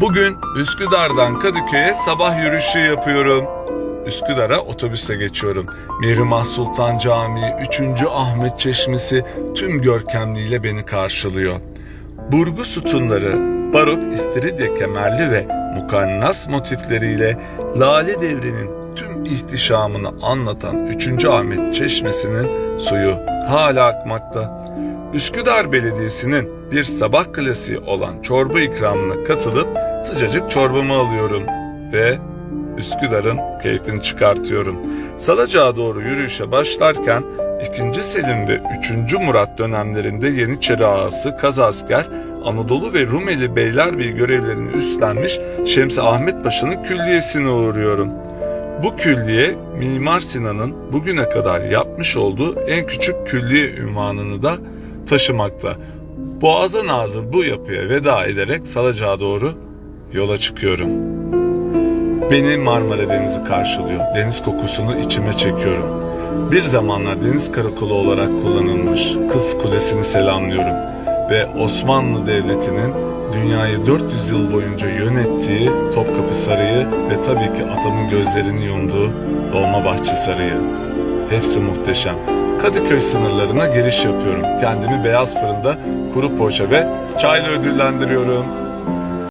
Bugün Üsküdar'dan Kadıköy'e sabah yürüyüşü yapıyorum. Üsküdar'a otobüse geçiyorum. Mihrimah Sultan Camii, 3. Ahmet Çeşmesi tüm görkemliğiyle beni karşılıyor. Burgu sütunları, barok istiridye kemerli ve mukarnas motifleriyle Lale Devri'nin tüm ihtişamını anlatan 3. Ahmet Çeşmesi'nin suyu hala akmakta. Üsküdar Belediyesi'nin bir sabah klasiği olan çorba ikramına katılıp sıcacık çorbamı alıyorum ve Üsküdar'ın keyfini çıkartıyorum. Salacak'a doğru yürüyüşe başlarken 2. Selim ve 3. Murat dönemlerinde Yeniçeri ağası Kazasker, Anadolu ve Rumeli Beylerbeyi görevlerini üstlenmiş Şemsi Ahmet Paşa'nın külliyesine uğruyorum. Bu külliye Mimar Sinan'ın bugüne kadar yapmış olduğu en küçük külliye ünvanını da taşımakta. Boğaza nazır bu yapıya veda ederek Salacak'a doğru yola çıkıyorum. Beni Marmara Denizi karşılıyor. Deniz kokusunu içime çekiyorum. Bir zamanlar deniz karakolu olarak kullanılmış Kız Kulesi'ni selamlıyorum. Ve Osmanlı Devleti'nin dünyayı 400 yıl boyunca yönettiği Topkapı Sarayı ve tabii ki atamın gözlerini yumduğu Dolmabahçe Sarayı. Hepsi muhteşem. Kadıköy sınırlarına giriş yapıyorum. Kendimi beyaz fırında kuru poğaça ve çayla ödüllendiriyorum.